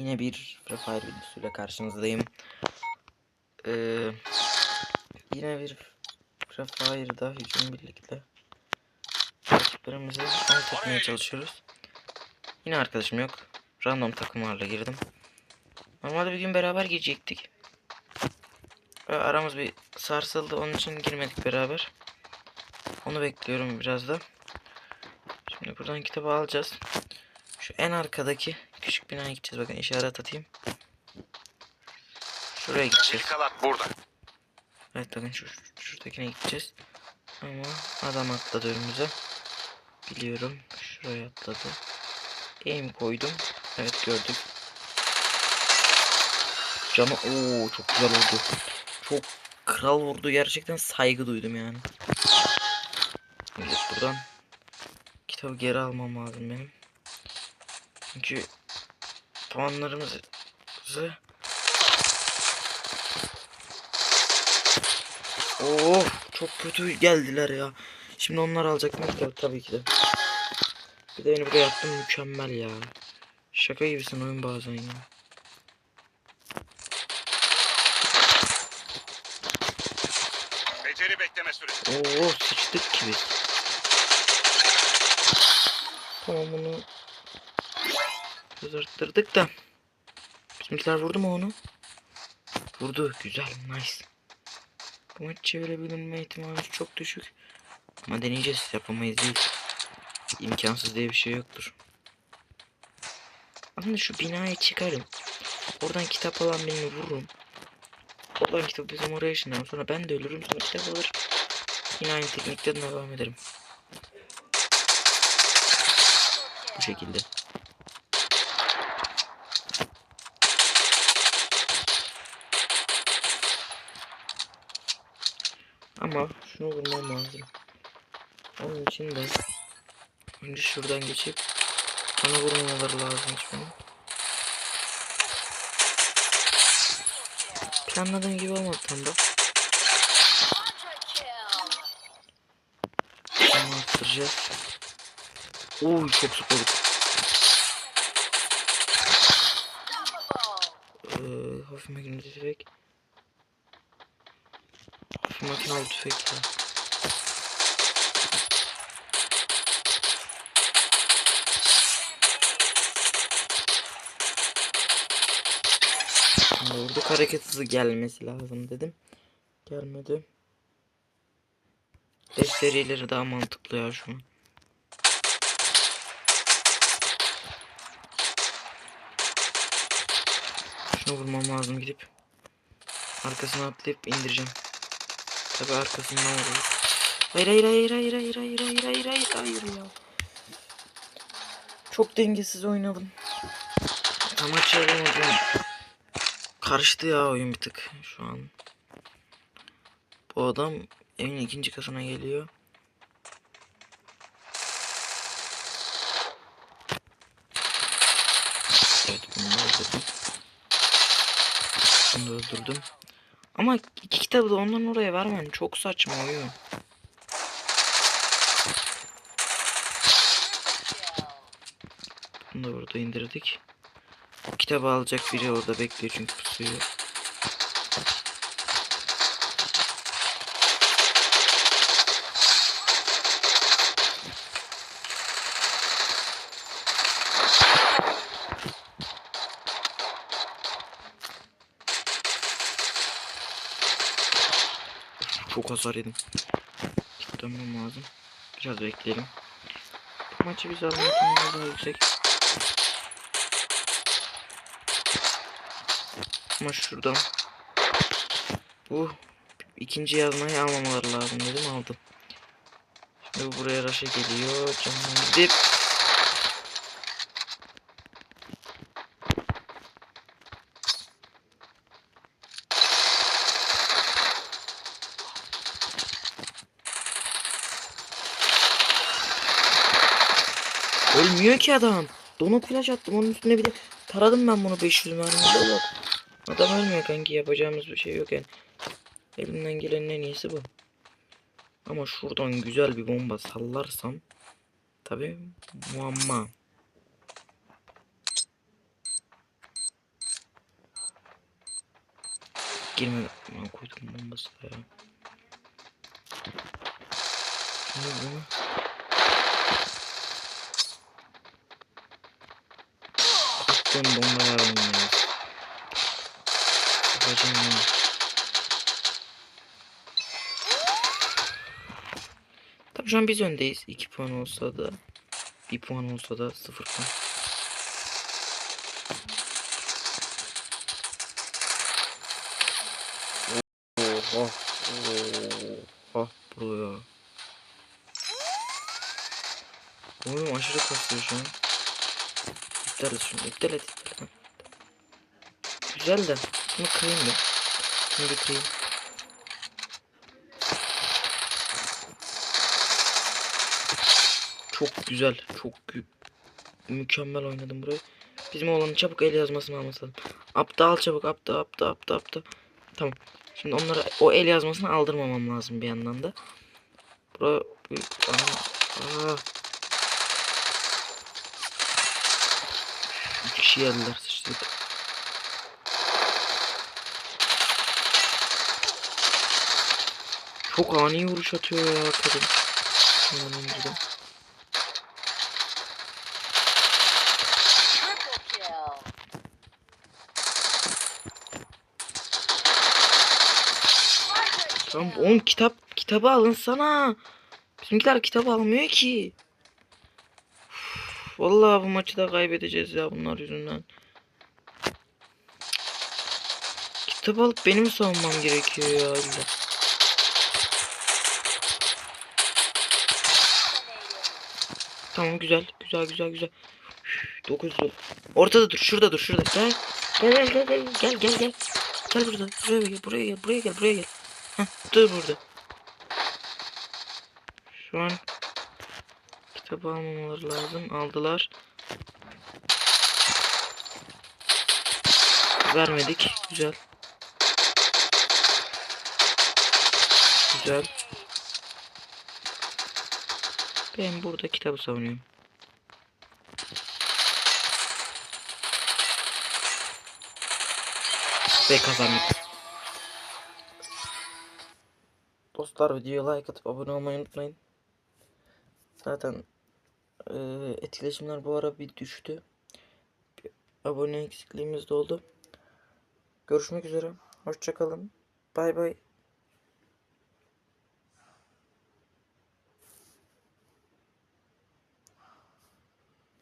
Yine bir Free Fire videosuyla karşınızdayım. Ee, yine bir Free Fire'da hücum birlikte rakiplerimizi alt etmeye çalışıyoruz. Yine arkadaşım yok. Random takımlarla girdim. Normalde bir gün beraber girecektik. Aramız bir sarsıldı. Onun için girmedik beraber. Onu bekliyorum biraz da. Şimdi buradan kitabı alacağız. Şu en arkadaki küçük binaya gideceğiz. Bakın işaret atayım. Şuraya gideceğiz. İlk alan burada. Evet bakın şu, şu- şuradakine gideceğiz. Ama adam atladı önümüze. Biliyorum. Şuraya atladı. Aim koydum. Evet gördük. Canı ooo çok güzel oldu. Çok kral vurdu. Gerçekten saygı duydum yani. Evet buradan kitabı geri almam lazım benim. Çünkü puanlarımızı Oh çok kötü geldiler ya. Şimdi onlar alacak mı? Tabii, ki de. Bir de beni buraya attın mükemmel ya. Şaka gibisin oyun bazen ya. Beceri bekleme süresi. Oo sıçtık ki biz. Tamam bunu kızarttırdık da. Bizimkiler vurdu mu onu? Vurdu. Güzel. Nice. Bu maç çevirebilme ihtimali çok düşük. Ama deneyeceğiz. Yapamayız değil. İmkansız diye bir şey yoktur. Aslında şu binaya çıkarım. Oradan kitap alan birini vururum. Oradan kitap bizim oraya ışınlarım. Sonra ben de ölürüm. Sonra kitap alır. Yine aynı teknikten devam ederim. Bu şekilde. Ama şunu vurmam lazım. Onun için de önce şuradan geçip bana vurmamaları lazım şimdi. Planladığım gibi olmadı tam da. Bunu attıracağız. Oy çok sıkıldık. Ee, hafif makinalı Hafif makinalı tüfek ya. Vurduk hareket hızı gelmesi lazım dedim. Gelmedi. Beş serileri daha mantıklı ya şu an. Şunu vurmam lazım gidip. Arkasına atlayıp indireceğim. Tabi arkasından vuruyor. Hayır hayır hayır hayır hayır hayır hayır hayır hayır hayır ya. Çok dengesiz oynadım. Tam açamadım. Karıştı ya oyun bir tık şu an. Bu adam evin ikinci katına geliyor. Evet bunu da öldürdüm. Bunu da öldürdüm. Ama iki kitabı da ondan oraya vermem. Çok saçma oyun. Bunu da burada indirdik. Kitabı alacak biri orada bekliyor çünkü pusuyor. Çok hasar yedim. Dönmem lazım. Biraz bekleyelim. Bu maçı biz alma ihtimali daha yüksek. Ama şuradan. Bu ikinci yazmayı almamaları lazım dedim aldım. Şimdi bu buraya raşa geliyor. Canım gidip. Ölmüyor ki adam. Donu plaj attım onun üstüne bir de taradım ben bunu 500 mermiyle. Şey adam ölmüyor kanki yapacağımız bir şey yok yani. Elimden gelenin en iyisi bu. Ama şuradan güzel bir bomba sallarsam tabi muamma. Girme. Ben koydum bombası da ya. Şimdi bunu Alayım ya. Yapacağım ya. Tabii şu an biz öndeyiz. 2 puan olsa da 1 puan olsa da 0 puan. Oha. Oha buraya. Oyun aşırı kasıyor şu an. İptal et şunu. İptal et. iptal et. Güzel de. Bunu kırayım da. Bunu kırayım. Çok güzel. Çok mükemmel oynadım burayı. Bizim oğlanın çabuk el yazmasını alması lazım. Apta al çabuk. Apta apta apta apta. Tamam. Şimdi onlara o el yazmasını aldırmamam lazım bir yandan da. Bura... Aa, aa. İki kişi geldiler sıçtık. Çok ani vuruş atıyor ya kadın. Hemen önceden. Tamam kill. oğlum kitap kitabı alınsana. Bizimkiler kitabı almıyor ki. Vallahi bu maçı da kaybedeceğiz ya bunlar yüzünden. Kitabı alıp benim savunmam gerekiyor ya illa. Tamam güzel güzel güzel güzel. 9 Ortada dur şurada dur şurada. Gel gel gel gel gel gel gel. Gel burada. Buraya gel buraya gel buraya gel buraya gel. Heh, dur burada. Şu an kitabı almamaları lazım. Aldılar. Vermedik. Güzel. Güzel. Ben burada kitabı savunuyorum. Ve kazandık. Dostlar videoya like atıp abone olmayı unutmayın. Zaten eee, etkileşimler bu ara bir düştü. Bir abone eksikliğimiz de oldu. Görüşmek üzere. Hoşçakalın. Bay bay.